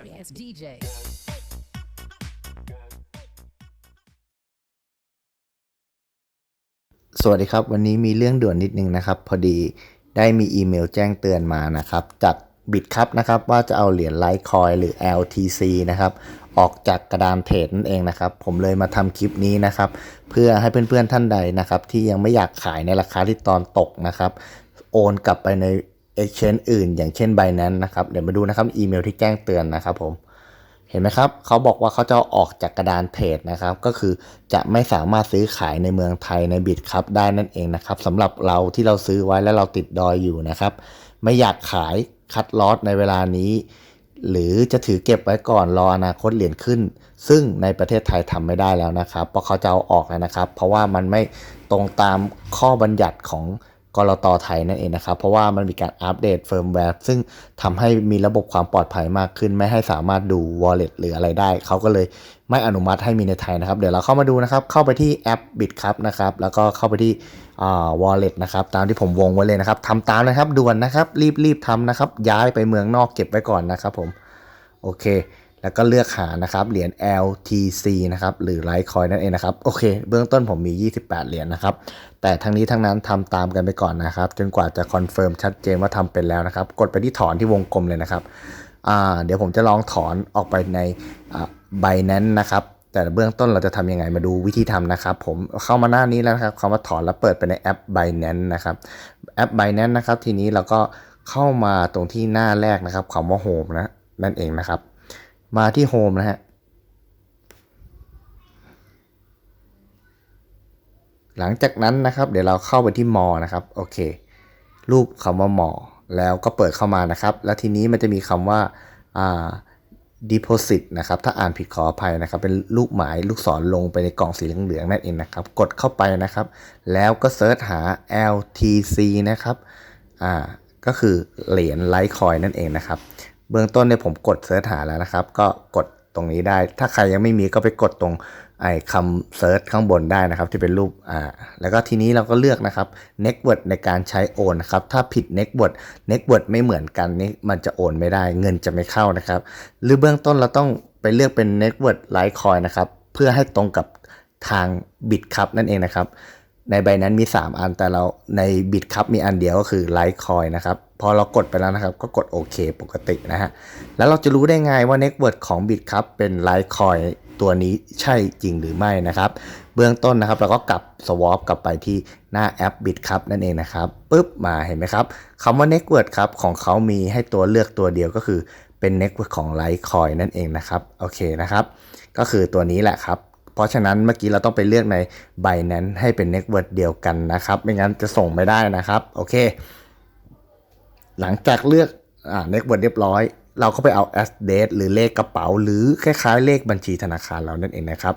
sorry ass DJ. สวัสดีครับ วันนี้มีเรื่องด่วนนิดนึงนะครับ พอดีได้มีอีเมลแจ้งเตือนมานะครับ จากบิตครับนะครับว่าจะเอาเหรียญไลท์คอยหรือ LTC นะครับออกจากกระดานเทรดนั่นเองนะครับ ผมเลยมาทำคลิปนี้นะครับ เพื่อให้เพื่อนๆท่านใดนะครับ ที่ยังไม่อยากขายในราคาที่ตอนตกนะครับ โอนกลับไปใน exchange อื่น อย่างเช่น Binance นะครับ เดี๋ยวมาดูนะครับอีเมลที่แจ้งเตือนนะครับผม เห็นไหมครับ เขาบอกว่าเขาจะออกจากกระดานเทรดนะครับ ก็คือจะไม่สามารถซื้อขายในเมืองไทยในบิตครับได้นั่นเองนะครับสำหรับเราที่เราซื้อไว้แล้วเราติดดอยอยู่นะครับ ไม่อยากขายคัดลอสในเวลานี้หรือจะถือเก็บไว้ก่อนรออนาคตเหรียญขึ้น ซึ่งในประเทศไทยทำไม่ได้แล้วนะครับ เพราะเขาจะเอาออกแล้วนะครับ เพราะว่ามันไม่ตรงตามข้อบัญญัติของ กรตไทยนั่นเองนะครับ เพราะว่ามันมีการอัปเดตเฟิร์มแวร์ซึ่งทำให้มีระบบความปลอดภัยมากขึ้น ไม่ให้สามารถดู wallet หรืออะไรได้ เขาก็เลยไม่อนุมัติให้มีในไทยนะครับ เดี๋ยวเราเข้ามาดูนะครับ เข้าไปที่แอป Bitcup นะครับ แล้วก็เข้าไปที่อ่า wallet นะครับ ตามที่ผมวงไว้เลยนะครับทำตามนะครับด่วนนะครับ รีบรีบทำนะครับ ย้ายไปเมืองนอกเก็บไว้ก่อนนะครับผม โอเค แล้วก็เลือกหานะครับเหรียญ LTC นะครับหรือ Litecoin นั่นเองนะครับโอเค เบื้องต้นผมมี 28 เหรียญนะครับ แต่ทั้งนี้ทั้งนั้นทำตามกันไปก่อนนะครับ จนกว่าจะคอนเฟิร์มชัดเจนว่าทำเป็นแล้วนะครับ กดไปที่ถอนที่วงกลมเลยนะครับเดี๋ยวผมจะลองถอนออกไปในอ่า Binance นะครับ แต่เบื้องต้นเราจะทำยังไงมาดูวิธีทำนะครับ ผมเข้ามาหน้านี้แล้วนะครับคำว่าถอนแล้วเปิดไปในแอป Binance นะครับแอป Binance นะครับ ทีนี้เราก็เข้ามาตรงที่หน้าแรกนะครับคำว่า Home นะนั่นเองนะครับ มาที่ Home นะฮะ หลังจากนั้นนะครับ เดี๋ยวเราเข้าไปที่มอนะครับ โอเค รูปคำว่ามอ แล้วก็เปิดเข้ามานะครับ แล้วทีนี้มันจะมีคำว่าอ่า deposit นะครับ ถ้าอ่านผิดขออภัยนะครับ เป็นลูกหมายลูกศรลงไปในกล่องสีเหลืองๆนั่นเองนะครับ กดเข้าไปนะครับ แล้วก็เซิร์ชหา LTC นะครับ อ่า ก็คือเหรียญไลท์คอยนั่นเองนะครับ เบื้องต้นเนี่ยผมกดเซิร์ชหาแล้วนะครับ ก็กดตรงนี้ได้ ถ้าใครยังไม่มีก็ไปกดตรงไอ้คำเซิร์ชข้างบนได้นะครับ ที่เป็นรูปอ่าแล้วก็ทีนี้เราก็เลือกนะครับ netword ในการใช้โอนนะครับ ถ้าผิด netword netword ไม่เหมือนกันนี่มันจะโอนไม่ได้เงินจะไม่เข้านะครับ หรือเบื้องต้นเราต้องไปเลือกเป็น netword litecoin นะครับ เพื่อให้ตรงกับทาง bitcup นั่นเองนะครับ ในใบนั้นมี 3 อันแต่เราในบิตคัพมีอันเดียวก็คือ Litecoin นะครับ พอเรากดไปแล้วนะครับ ก็กดโอเคปกตินะฮะ แล้วเราจะรู้ได้ไงว่า Network ของ Bitcup เป็น Litecoin ตัวนี้ใช่จริงหรือไม่นะครับ เบื้องต้นนะครับเราก็กลับ swap กลับไปที่หน้าแอป Bitcup นั่นเองนะครับปุ๊บมาเห็นไหมครับคำว่า Network ครับของเขามีให้ตัวเลือกตัวเดียวก็คือเป็น Network ของ Litecoin นั่นเองนะครับโอเคนะครับ ก็คือตัวนี้แหละครับ ราะฉะนั้นเมื่อกี้เราต้องไปเลือกใน Binance ให้เป็น Network เดียวกันนะครับ ไม่งั้นจะส่งไม่ได้นะครับ โอเค หลังจากเลือกอ่า Network เรียบร้อย เราก็ไปเอา address หรือเลขกระเป๋า หรือคล้ายๆ เลขบัญชีธนาคารเรานั่นเองนะครับ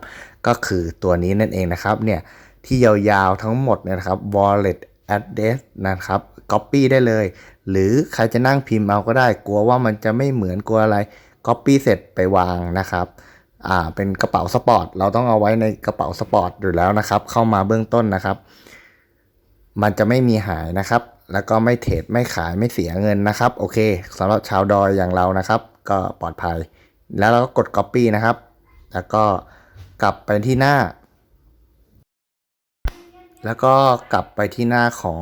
ก็คือตัวนี้นั่นเองนะครับเนี่ยที่ยาวๆทั้งหมดเนี่ยนะครับ wallet address นะครับ copy ได้เลย หรือใครจะนั่งพิมพ์เอาก็ได้ กลัวว่ามันจะไม่เหมือนกลัวอะไร copy เสร็จไปวางนะครับ อ่าเป็นกระเป๋าสปอร์ตเราต้องเอาไว้ในกระเป๋าสปอร์ตอยู่แล้วนะครับ เข้ามาเบื้องต้นนะครับ มันจะไม่มีหายนะครับ แล้วก็ไม่เทรดไม่ขายไม่เสียเงินนะครับ โอเคสำหรับชาวดอยอย่างเรานะครับ ก็ปลอดภัย แล้วเราก็กด Copy นะครับ แล้วก็กลับไปที่หน้า แล้วก็กลับไปที่หน้าของ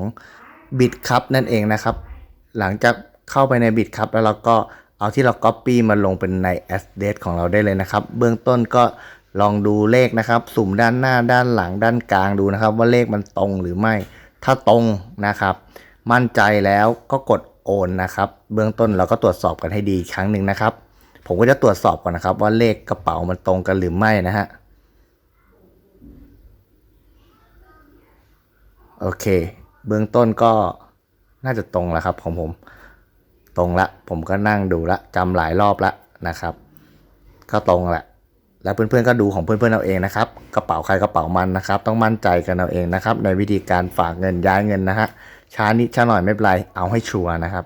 Bitcup นั่นเองนะครับ หลังจากเข้าไปใน Bitcup แล้วเราก็ เอาที่เรา Copy มาลงเป็นใน address ของเราได้เลยนะครับ เบื้องต้นก็ลองดูเลขนะครับ สุ่มด้านหน้าด้านหลังด้านกลางดูนะครับ ว่าเลขมันตรงหรือไม่ ถ้าตรงนะครับ มั่นใจแล้วก็กดโอนนะครับ เบื้องต้นเราก็ตรวจสอบกันให้ดีครั้งหนึ่งนะครับ ผมก็จะตรวจสอบก่อนนะครับ ว่าเลขกระเป๋ามันตรงกันหรือไม่นะฮะโอเค เบื้องต้นก็น่าจะตรงแล้วครับของผม ตรงละ ผมก็นั่งดูละจำหลายรอบละนะครับ ก็ตรงแหละแล้วเพื่อนๆก็ดูของเพื่อนๆเอาเองนะครับ กระเป๋าใครกระเป๋ามันนะครับ ต้องมั่นใจกันเอาเองนะครับ ในวิธีการฝากเงินย้ายเงินนะฮะช้านิดช้าหน่อยไม่เป็นไรเอาให้ชัวร์นะครับ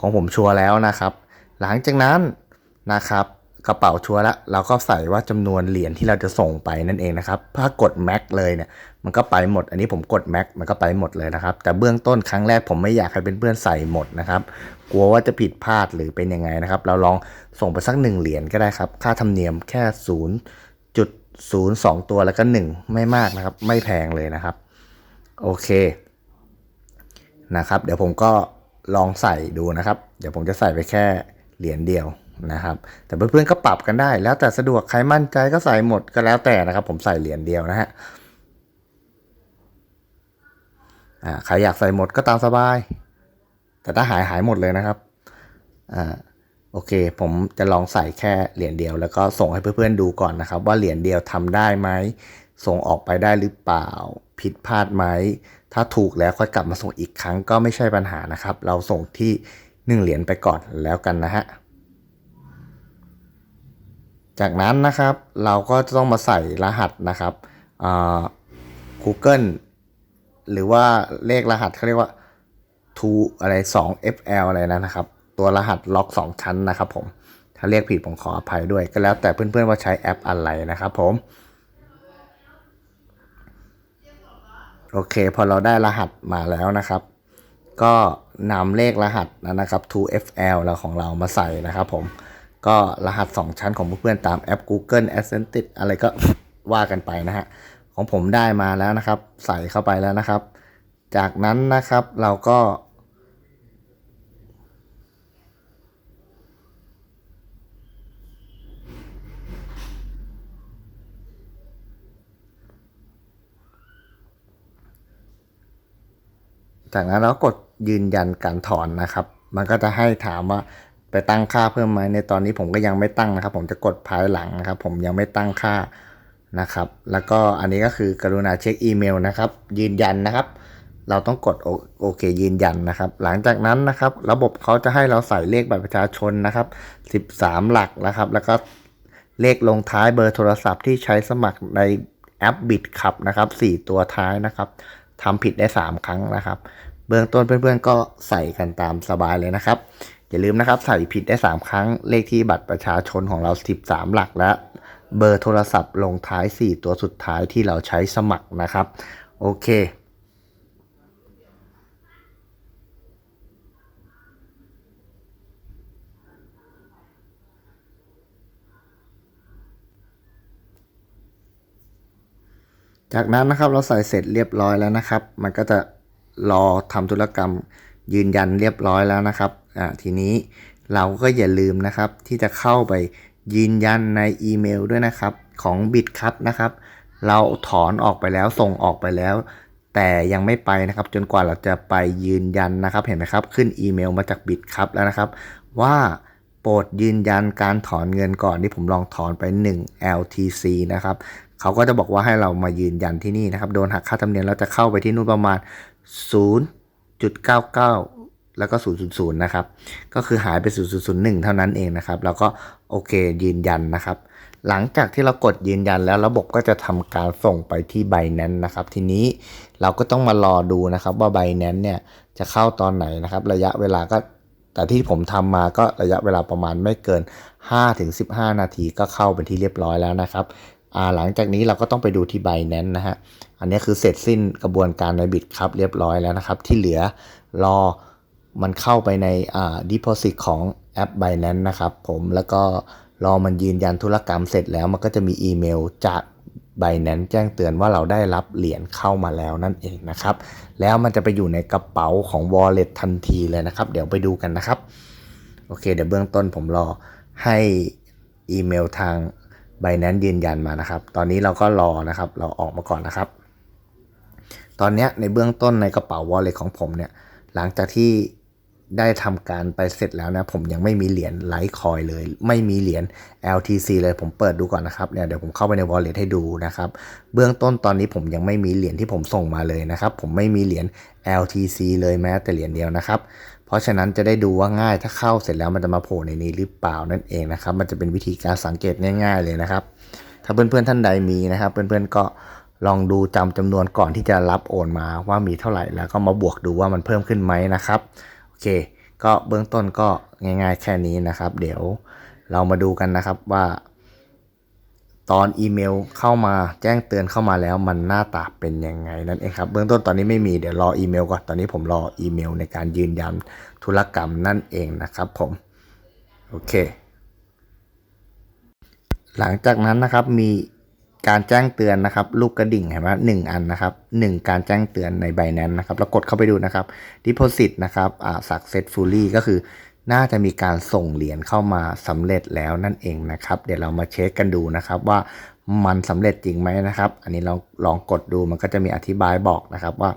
ของผมชัวร์แล้วนะครับ หลังจากนั้นนะครับกระเป๋าชัวร์ละเราก็ใส่ว่าจำนวนเหรียญที่เราจะส่งไปนั่นเองนะครับถ้ากดแม็กเลยเนี่ย มันก็ไปหมด อันนี้ผมกดแม็กมันก็ไปหมดเลยนะครับ แต่เบื้องต้นครั้งแรกผมไม่อยากให้เป็นเพื่อนใส่หมดนะครับ กลัวว่าจะผิดพลาดหรือเป็นยังไงนะครับ เราลองส่งไปสักหนึ่งเหรียญก็ได้ครับ ค่าธรรมเนียมแค่ศูนย์จุดศูนย์สองตัวแล้วก็หนึ่งไม่มากนะครับ ไม่แพงเลยนะครับ โอเคนะครับ เดี๋ยวผมก็ลองใส่ดูนะครับ เดี๋ยวผมจะใส่ไปแค่เหรียญเดียวนะครับ แต่เพื่อนๆก็ปรับกันได้ แล้วแต่สะดวกใครมั่นใจก็ใส่หมดก็แล้วแต่นะครับ ผมใส่เหรียญเดียวนะฮะอ่า ใครอยากใส่หมดก็ตามสบาย แต่ถ้าหายหายหมดเลยนะครับอ่าโอเค ผมจะลองใส่แค่เหรียญเดียว แล้วก็ส่งให้เพื่อนๆดูก่อนนะครับ ว่าเหรียญเดียวทำได้ไหมส่งออกไปได้หรือเปล่า ผิดพลาดไหม ถ้าถูกแล้วค่อยกลับมาส่งอีกครั้งก็ไม่ใช่ปัญหานะครับ เราส่งที่หนึ่งเหรียญไปก่อนแล้วกันนะฮะจากนั้นนะครับเราก็จะต้องมาใส่รหัสนะครับอ่า Google หรือว่าเลขรหัสเขาเรียกว่า2อะไร 2 FL อะไรนะนะครับ ตัวรหัสล็อก 2 ชั้นนะครับผม ถ้าเรียกผิดผมขออภัยด้วย ก็แล้วแต่เพื่อนๆว่าใช้แอปอะไรนะครับผม โอเค พอเราได้รหัสมาแล้วนะครับ ก็นำเลขรหัสนะครับ 2FL แล้วของเรามาใส่นะครับผม ก็รหัส 2 ชั้นของเพื่อนๆตามแอป Google Ascended อะไรก็ว่ากันไปนะฮะ ของผมได้มาแล้วนะครับ ใส่เข้าไปแล้วนะครับ จากนั้นนะครับเราก็ จากนั้นเรากดยืนยันการถอนนะครับ มันก็จะให้ถามว่าไปตั้งค่าเพิ่มไหมในตอนนี้ผมก็ยังไม่ตั้งนะครับ ผมจะกดภายหลังนะครับ ผมยังไม่ตั้งค่า นะครับ แล้วก็อันนี้ก็คือกรุณาเช็คอีเมลนะครับ ยืนยันนะครับ เราต้องกดโอเคยืนยันนะครับ หลังจากนั้นนะครับ ระบบเขาจะให้เราใส่เลขบัตรประชาชนนะครับ 13 หลักนะครับ แล้วก็เลขลงท้ายเบอร์โทรศัพท์ที่ใช้สมัครในแอปบิ t ขับนะครับ 4 ตัวท้ายนะครับทำผิดได้ 3 ครั้งนะครับ เบื้องต้นเพื่อนๆ ก็ใส่กันตามสบายเลยนะครับ อย่าลืมนะครับใส่ผิดได้ 3 ครั้งเลขที่บัตรประชาชนของเรา 13 หลักและ เบอร์โทรศัพท์ลงท้าย 4 ตัวสุดท้ายที่เราใช้สมัครนะครับ โอเคจากนั้นนะครับเราใส่เสร็จเรียบร้อยแล้วนะครับ มันก็จะรอทำธุรกรรมยืนยันเรียบร้อยแล้วนะครับอ่าทีนี้เราก็อย่าลืมนะครับที่จะเข้าไป ยืนยันในอีเมลด้วยนะครับของบิตครับนะครับ เราถอนออกไปแล้วส่งออกไปแล้ว แต่ยังไม่ไปนะครับ จนกว่าเราจะไปยืนยันนะครับ เห็นไหมครับ ขึ้นอีเมลมาจากบิตครับแล้วนะครับ ว่าโปรดยืนยันการถอนเงินก่อนที่ผมลองถอนไป 1 LTC นะครับเขาก็จะบอกว่าให้เรามายืนยันที่นี่นะครับ โดนหักค่าธรรมเนียมแล้วจะเข้าไปที่นู่นประมาณ 0.99 แล้วก็000นะครับ ก็คือหายไป0.01 เท่านั้นเองนะครับ แล้วก็โอเคยืนยันนะครับ หลังจากที่เรากดยืนยันแล้วระบบก็จะทำการส่งไปที่ Binance นะครับ ทีนี้เราก็ต้องมารอดูนะครับ ว่า Binance เนี่ยจะเข้าตอนไหนนะครับ ระยะเวลาก็แต่ที่ผมทำมาก็ระยะเวลาประมาณไม่เกิน 5-15 นาทีก็เข้าเป็นที่เรียบร้อยแล้วนะครับอาหลังจากนี้เราก็ต้องไปดูที่ Binance นะฮะ อันนี้คือเสร็จสิ้นกระบวนการในบิตครับเรียบร้อยแล้วนะครับ ที่เหลือรอ มันเข้าไปในอ่า deposit ของแอป Binance นะครับผมแล้วก็รอมันยืนยันธุรกรรมเสร็จแล้วมันก็จะมีอีเมลจาก Binance แจ้งเตือนว่าเราได้รับเหรียญเข้ามาแล้วนั่นเองนะครับ แล้วมันจะไปอยู่ในกระเป๋าของ Wallet ทันทีเลยนะครับ เดี๋ยวไปดูกันนะครับ โอเค เดี๋ยวเบื้องต้นผมรอให้อีเมลทาง Binance ยืนยันมานะครับ ตอนนี้เราก็รอนะครับ เราออกมาก่อนนะครับ ตอนนี้ในเบื้องต้นในกระเป๋า Wallet ของผมเนี่ย หลังจากที่ ได้ทำการไปเสร็จแล้วนะ ผมยังไม่มีเหรียญไลท์คอยเลย ไม่มีเหรียญ LTC เลยผมเปิดดูก่อนนะครับเนี่ยเดี๋ยวผมเข้าไปใน Wallet ให้ดูนะครับ เบื้องต้นตอนนี้ผมยังไม่มีเหรียญที่ผมส่งมาเลยนะครับ ผมไม่มีเหรียญ LTC เลยแม้แต่เหรียญเดียวนะครับ เพราะฉะนั้นจะได้ดูว่าง่ายถ้าเข้าเสร็จแล้วมันจะมาโผล่ในนี้หรือเปล่านั่นเองนะครับ มันจะเป็นวิธีการสังเกตง่ายๆเลยนะครับ ถ้าเพื่อนๆท่านใดมีนะครับ เพื่อนๆก็ลองดูจำจำนวนก่อนที่จะรับโอนมาว่ามีเท่าไหร่แล้วก็มาบวกดูว่ามันเพิ่มขึ้นไหมนะครับ อเค ก็เบื้องต้นก็ง่ายๆแค่นี้นะครับ เดี๋ยวเรามาดูกันนะครับว่า ตอนอีเมลเข้ามาแจ้งเตือนเข้ามาแล้วมันหน้าตาเป็นยังไงนั่นเองครับ เบื้องต้นตอนนี้ไม่มีเดี๋ยวรออีเมลก่อนตอนนี้ผมรออีเมลในการยืนยันธุรกรรมนั่นเองนะครับผมโอเค หลังจากนั้นนะครับมี การแจ้งเตือนนะครับลูกกระดิ่งเห็นไหมหนึ่งอันนะครับหนึ่งการแจ้งเตือนในใบแนนนะครับแล้วกดเข้าไปดูนะครับ deposit นะครับอ่า successfully ก็คือน่าจะมีการส่งเหรียญเข้ามาสำเร็จแล้วนั่นเองนะครับ เดี๋ยวเรามาเช็คกันดูนะครับว่ามันสำเร็จจริงไหมนะครับ อันนี้เราลองกดดูมันก็จะมีอธิบายบอกนะครับว่า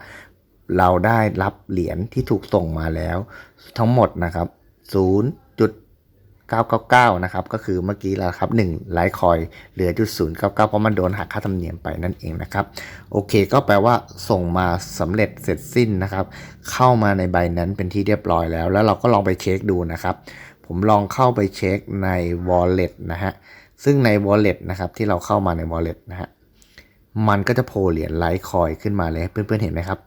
เราได้รับเหรียญที่ถูกส่งมาแล้ว ทั้งหมดนะครับ 999 นะครับ ก็คือเมื่อกี้แล้วครับ1ไลท์คอยเหลือจุด099 เพราะมันโดนหักค่าธรรมเนียมไปนั่นเองนะครับ โอเคก็แปลว่าส่งมาสำเร็จเสร็จสิ้นนะครับ เข้ามาในใบนั้นเป็นที่เรียบร้อยแล้ว แล้วเราก็ลองไปเช็คดูนะครับ ผมลองเข้าไปเช็คใน wallet นะฮะ ซึ่งใน wallet นะครับที่เราเข้ามาใน wallet นะฮะ มันก็จะโผล่เหรียญไลท์คอยขึ้นมาเลยเพื่อนๆเห็นไหมครับ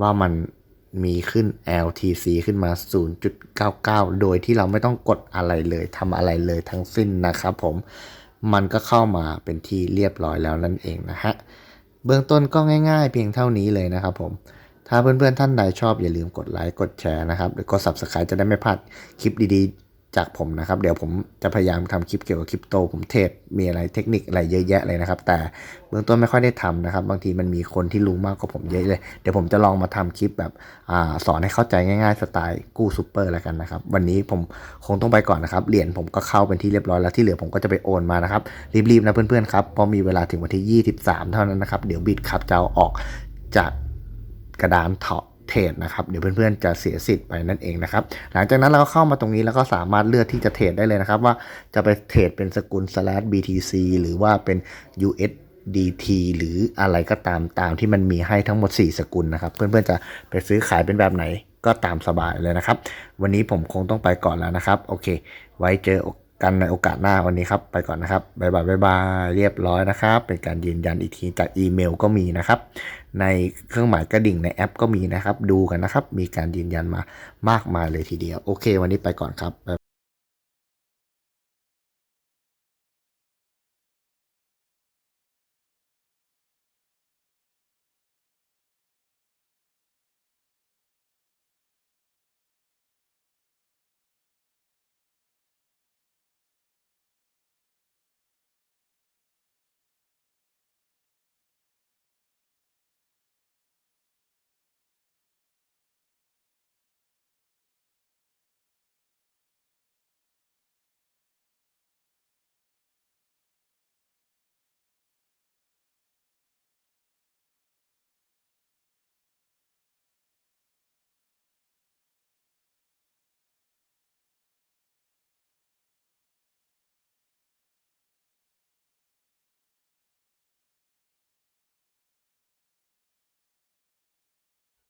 ว่ามัน มีขึ้น LTC ขึ้นมา 0.99 โดยที่เราไม่ต้องกดอะไรเลยทำอะไรเลยทั้งสิ้นนะครับผม มันก็เข้ามาเป็นที่เรียบร้อยแล้วนั่นเองนะฮะ เบื้องต้นก็ง่ายๆ เพียงเท่านี้เลยนะครับผม ถ้าเพื่อนๆท่านใดชอบอย่าลืมกดไลค์ กดแชร์นะครับ หรือกด subscribe จะได้ไม่พลาดคลิปดีๆ จากผมนะครับ เดี๋ยวผมจะพยายามทำคลิปเกี่ยวกับคริปโต ผมเทรดมีอะไรเทคนิคอะไรเยอะแยะเลยนะครับ แต่เบื้องต้นไม่ค่อยได้ทำนะครับ บางทีมันมีคนที่รู้มากกว่าผมเยอะเลย เดี๋ยวผมจะลองมาทำคลิปแบบอสอนให้เข้าใจง่ายๆสไตล์กู้ซูเปอร์แล้วกันนะครับ วันนี้ผมคงต้องไปก่อนนะครับ เหรียญผมก็เข้าเป็นที่เรียบร้อยแล้วที่เหลือผมก็จะไปโอนมานะครับ รีบๆนะเพื่อนๆครับเพราะมีเวลาถึงวันที่ 23 เท่านั้นนะครับ เดี๋ยวบิตครับจะเอาออกจากกระดานเถาะ เทรดนะครับเดี๋ยวเพื่อนๆจะเสียสิทธิ์ไปนั่นเองนะครับหลังจากนั้นเราก็เข้ามาตรงนี้แล้วก็สามารถเลือกที่จะเทรดได้เลยนะครับว่าจะไปเทรดเป็นสกุล slash BTC หรือว่าเป็น USDT หรืออะไรก็ตามตามที่มันมีให้ทั้งหมด 4 สกุลนะครับ เพื่อนๆจะไปซื้อขายเป็นแบบไหนก็ตามสบายเลยนะครับ วันนี้ผมคงต้องไปก่อนแล้วนะครับ โอเค ไว้เจอ กันในโอกาสหน้าวันนี้ครับ ไปก่อนนะครับบายบายบายบายเรียบร้อยนะครับ เป็นการยืนยันอีกทีจากอีเมลก็มีนะครับ ในเครื่องหมายกระดิ่งในแอปก็มีนะครับ ดูกันนะครับ มีการยืนยันมามากมายเลยทีเดียว โอเค วันนี้ไปก่อนครับ